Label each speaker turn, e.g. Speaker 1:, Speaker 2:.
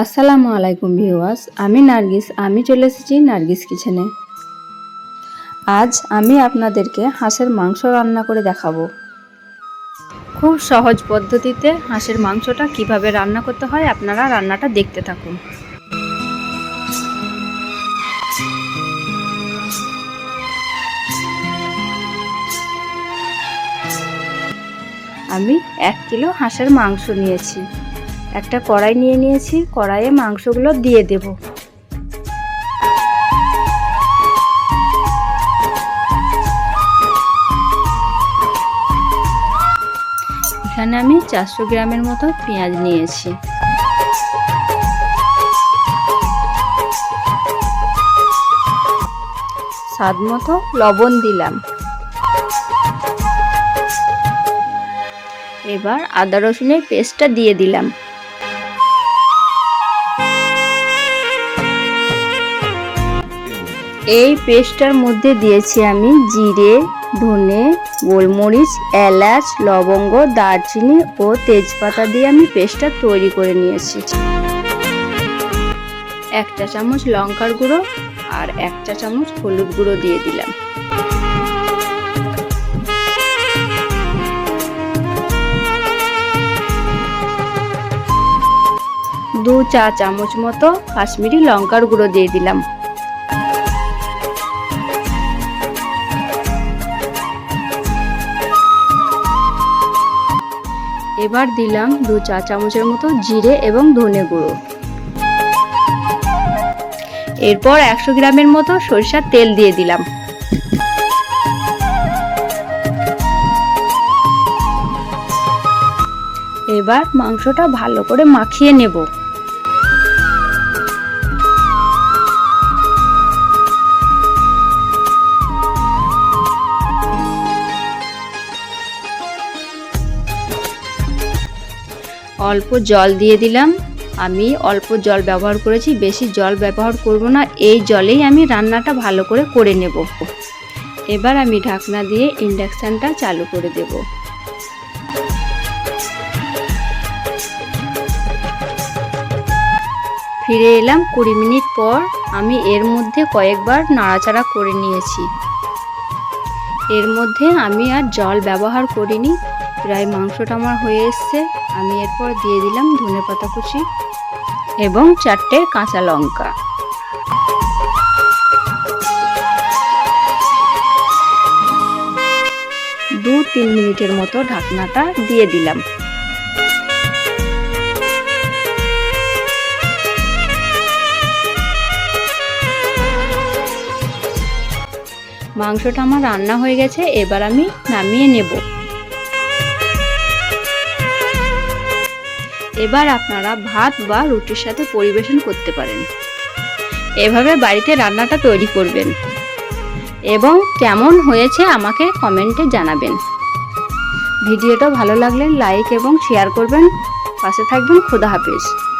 Speaker 1: আসসালামু আলাইকুম ভিউয়ার্স, আমি নার্গিস, আমি চলে এসেছি নার্গিস কিচেনে। আজ আমি আপনাদেরকে হাঁসের মাংস রান্না করে দেখাবো। খুব সহজ পদ্ধতিতে হাঁসের মাংসটা কীভাবে রান্না করতে হয় আপনারা রান্নাটা দেখতে থাকুন। আমি এক কিলো হাঁসের মাংস নিয়েছি। একটা কড়াই নিয়ে নিয়েছি, কড়াইয়ে মাংসগুলো দিয়ে দেব। এখানে আমি চারশো গ্রামের মতো পেঁয়াজ নিয়েছি। স্বাদ মতো লবণ দিলাম। এবার আদা রসুনের পেস্টটা দিয়ে দিলাম। এই পেস্টটার মধ্যে দিয়েছি আমি জিরে, ধনে, গোলমরিচ, এলাচ, লবঙ্গ, দারচিনি ও তেজপাতা দিয়ে আমি পেস্টটা তৈরি করে নিয়েছি। এক চা চামচ লঙ্কার গুঁড়ো আর এক চা চামচ হলুদ গুঁড়ো দিয়ে দিলাম। দু চা চামচ মতো কাশ্মীরি লঙ্কার গুঁড়ো দিয়ে দিলাম। এবার দিলাম দু চা চামচের মতো জিরে এবং ধনে গুঁড়ো। এরপর একশো গ্রামের মতো সরিষার তেল দিয়ে দিলাম। এবার মাংসটা ভালো করে মাখিয়ে নেব। অল্প জল দিয়ে দিলাম। আমি অল্প জল ব্যবহার করেছি, বেশি জল ব্যবহার করব না, এই জলেই আমি রান্নাটা ভালো করে করে নেব। এবার আমি ঢাকনা দিয়ে ইন্ডাকশানটা চালু করে দেব। ফিরে এলাম কুড়ি মিনিট পর আমি এর মধ্যে কয়েকবার নাড়াচাড়া করে নিয়েছি। এর মধ্যে আমি আর জল ব্যবহার করিনি প্রায় মাংসটা আমার হয়ে এসছে। আমি এরপর দিয়ে দিলাম ধনে পাতা কুচি এবং চারটে কাঁচা লঙ্কা। দু তিন মিনিটের মতো ঢাকনাটা দিয়ে দিলাম। মাংসটা আমার রান্না হয়ে গেছে, এবার আমি নামিয়ে নেব। এবার আপনারা ভাত বা রুটির সাথে পরিবেশন করতে পারেন। এভাবে বাড়িতে রান্নাটা তৈরি করবেন। এবং কেমন হয়েছে আমাকে কমেন্টে জানাবেন। ভিডিওটা ভালো লাগলে লাইক এবং শেয়ার করবেন। পাশে থাকবেন খোদা হাফেজ।